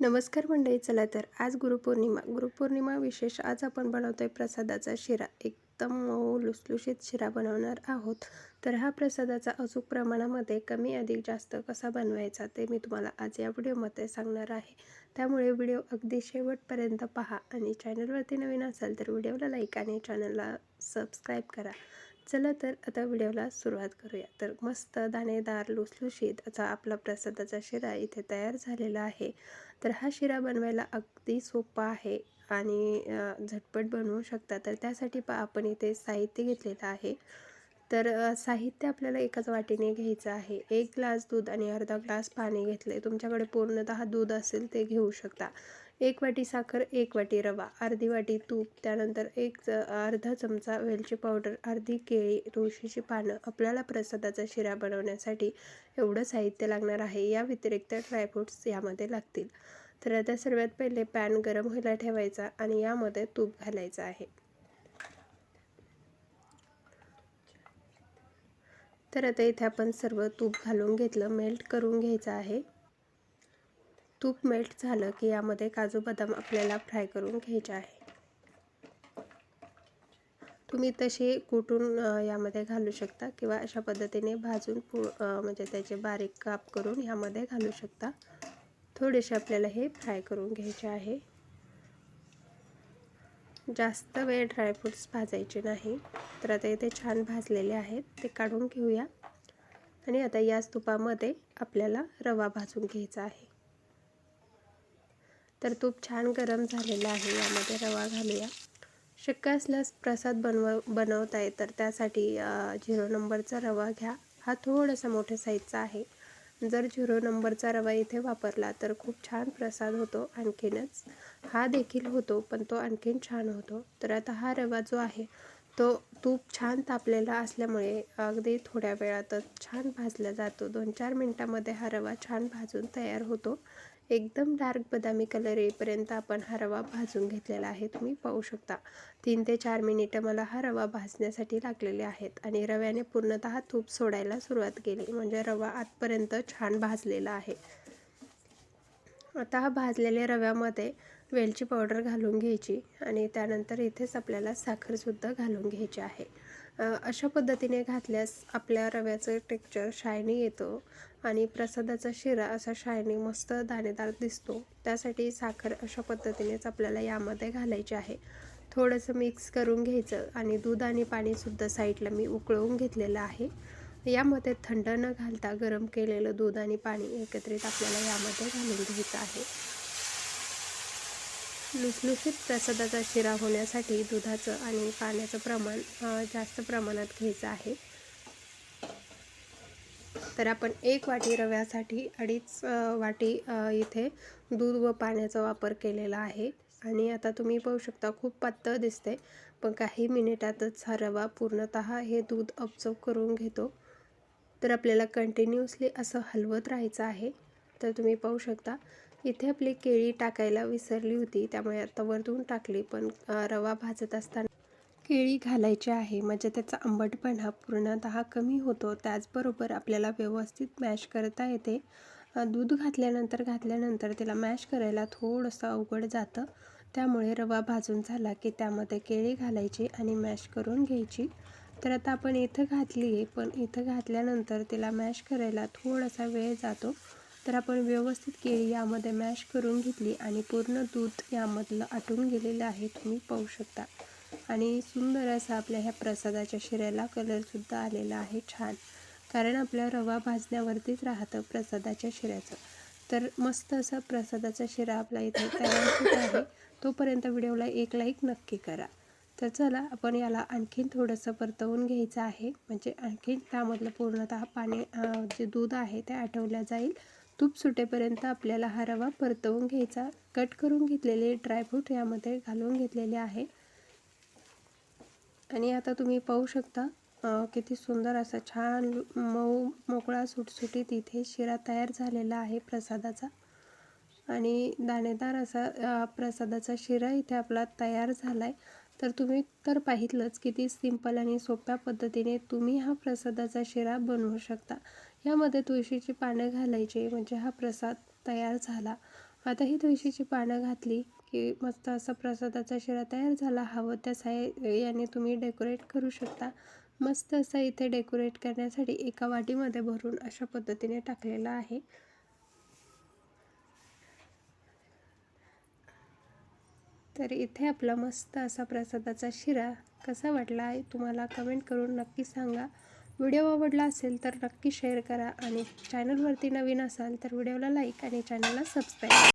नमस्कार मंडळी चला तर आज गुरुपौर्णिमा. गुरुपौर्णिमा विशेष आज आपण बनवतो आहे प्रसादाचा शिरा. एकदम मऊ लुसलुशीत शिरा बनवणार आहोत. तर हा प्रसादाचा अचूक प्रमाणामध्ये कमी अधिक जास्त कसा बनवायचा ते मी तुम्हाला आज या व्हिडिओमध्ये सांगणार आहे. त्यामुळे व्हिडिओ अगदी शेवटपर्यंत पहा आणि चॅनलवरती नवीन असाल तर व्हिडिओला लाईक आणि चॅनलला सबस्क्राईब करा. चला तर आता व्हिडिओला सुरुवात करूया. तर मस्त दाणेदार लुसलुशीत असा आपला प्रसादाचा शिरा इथे तयार झालेला आहे. तर हा शिरा बनवायला अगदी सोपा आहे आणि झटपट बनवू शकता. तर त्यासाठी पण आपण इथे साहित्य घेतलेलं आहे. तर साहित्य आपल्याला एकाच वाटीने घ्यायचं आहे. एक ग्लास दूध आणि अर्धा ग्लास पाणी घेतले तुमच्याकडे पूर्णतः दूध असेल ते घेऊ शकता. एक वाटी साखर एक वाटी रवा अर्धी वाटी तूप त्यानंतर एक अर्धा चमचा वेलची पावडर अर्धी केळी तुळशीची पानं. आपल्याला प्रसादाचा शिरा बनवण्यासाठी एवढं साहित्य लागणार आहे. या व्यतिरिक्त ड्रायफ्रूट्स यामध्ये लागतील. तर आता सर्वात पहिले पॅन गरम व्हायला ठेवायचा आणि यामध्ये तूप घालायचं आहे. तर आता इथे आपण सर्व तूप घालून घेतलं. मेल्ट करून घ्यायचं आहे. तूप मेल्ट झालं की यामध्ये काजू बदाम आपल्याला फ्राय करून घ्यायचे आहे. तुम्ही तसे कुटून यामध्ये घालू शकता किंवा अशा पद्धतीने भाजून पु म्हणजे त्याचे बारीक काप करून यामध्ये घालू शकता. थोडेसे आपल्याला हे फ्राय करून घ्यायचे आहे. जास्त वेळ ड्रायफ्रूट्स भाजायचे नाही तर आता इथे छान भाजलेले आहेत ते काढून घेऊया. आणि आता याच तुपामध्ये आपल्याला रवा भाजून घ्यायचा आहे. तर तूप छान गरम झालेलं आहे यामध्ये रवा घालूया. शक्य असल्यास प्रसाद बनव बनवताय तर त्यासाठी झिरो नंबरचा रवा घ्या. हा थोडासा मोठ्या साईजचा आहे. जर झिरो नंबरचा रवा इथे वापरला तर खूप छान प्रसाद होतो आणखीनच. हा देखील होतो पण तो आणखीन छान होतो. तर आता हा रवा जो आहे तो तूप छान तापलेला असल्यामुळे अगदी थोड्या वेळातच छान भाजला जातो. दोन चार मिनटामध्ये हा रवा छान भाजून तयार होतो. एकदम डार्क बदामी कलर येईपर्यंत आपण हा रवा भाजून घेतलेला आहे. तुम्ही पाहू शकता. तीन ते चार मिनिटं मला हा रवा भाजण्यासाठी लागलेले आहेत आणि रव्याने पूर्णतः तूप सोडायला सुरुवात केली. म्हणजे रवा आतपर्यंत छान भाजलेला आहे. आता हा भाजलेल्या रव्यामध्ये वेलची पावडर घालून घ्यायची आणि त्यानंतर इथेच आपल्याला साखरसुद्धा घालून घ्यायची आहे. अशा पद्धतीने घातल्यास आपल्या रव्याचं टेक्चर शायनी येतो आणि प्रसादाचा शिरा असा शायनी मस्त दाणेदार दिसतो. त्यासाठी साखर अशा पद्धतीनेच आपल्याला यामध्ये घालायची आहे. थोडंसं मिक्स करून घ्यायचं आणि दूध आणि पाणीसुद्धा साईडला मी उकळवून घेतलेलं आहे. यामध्ये थंड न घालता गरम केलेलं दूध आणि पाणी एकत्रित आपल्याला यामध्ये घालून घ्यायचं आहे. लुसलुसीत प्रसादाचा शिरा होण्यासाठी दुधाचं आणि पाण्याचं प्रमाण जास्त प्रमाणात घ्यायचं आहे. तर आपण एक वाटी रव्यासाठी अडीच वाटी इथे दूध व पाण्याचा वापर केलेला आहे. आणि आता तुम्ही पाहू शकता खूप पातळ दिसते पण काही मिनिटातच हा रवा पूर्णतः हे दूध ऑब्झर्व करून घेतो. तर आपल्याला कंटिन्युअसली असं हलवत राहायचं आहे. तर तुम्ही पाहू शकता इथे आपली केळी टाकायला विसरली होती त्यामुळे आता वरतून टाकली पण रवा भाजत असताना केळी घालायची आहे. म्हणजे त्याचा आंबटपणा पूर्णतः कमी होतो. त्याचबरोबर आपल्याला व्यवस्थित मॅश करता येते. दूध घातल्यानंतर घातल्यानंतर त्याला मॅश करायला थोडंसं अवघड जातं. त्यामुळे रवा भाजून झाला की त्यामध्ये केळी घालायची आणि मॅश करून घ्यायची. तर आता आपण इथं घातली आहे पण इथं घातल्यानंतर तिला मॅश करायला थोडासा वेळ जातो. तर आपण व्यवस्थित केळी यामध्ये मॅश करून घेतली आणि पूर्ण दूध यामधलं आटून गेलेलं आहे तुम्ही पाहू शकता. आणि सुंदर असा आपल्या ह्या प्रसादाच्या शिऱ्याला कलरसुद्धा आलेला आहे छान. कारण आपल्या रवा भाजण्यावरतीच राहतं प्रसादाच्या शिऱ्याचं. तर मस्त असा प्रसादाचा शिरा आपला इथे तयार होत आहे. तोपर्यंत व्हिडिओला एक लाईक नक्की करा. तर चला आपण याला आणखीन थोडंसं परतवून घ्यायचं आहे. म्हणजे आणखीन त्यामधलं पूर्णतः पाणी जे दूध आहे ते आठवलं जाईल. तूप सुटेपर्यंत आपल्याला हा रवा परतवून घ्यायचा. कट करून घेतलेले ड्रायफ्रूट यामध्ये घालून घेतलेले आहे. आणि आता तुम्ही पाहू शकता किती सुंदर असा छान मऊ मोकळा सुटसुटीत इथे शिरा तयार झालेला आहे प्रसादाचा. आणि दाणेदार असा प्रसादाचा शिरा इथे आपला तयार झाला आहे तर तुम्ही तर पाहितलंच किती सिंपल आणि सोप्या पद्धतीने तुम्ही हा प्रसादाचा शिरा बनवू शकता. यामध्ये तुळशीची पानं घालायची म्हणजे हा प्रसाद तयार झाला. आता ही तुळशीची पानं घातली की मस्त असा प्रसादाचा शिरा तयार झाला. हवं त्या साय याने तुम्ही डेकोरेट करू शकता. मस्त असा इथे डेकोरेट करण्यासाठी एका वाटीमध्ये भरून अशा पद्धतीने टाकलेला आहे. तर इथे आपला मस्त असा प्रसादाचा शिरा कसा वाटला आहे तुम्हाला कमेंट करून नक्की सांगा. व्हिडिओ आवडला असेल तर नक्की शेअर करा आणि चॅनलवरती नवीन असाल तर व्हिडिओला लाईक आणि चॅनलला सबस्क्राईब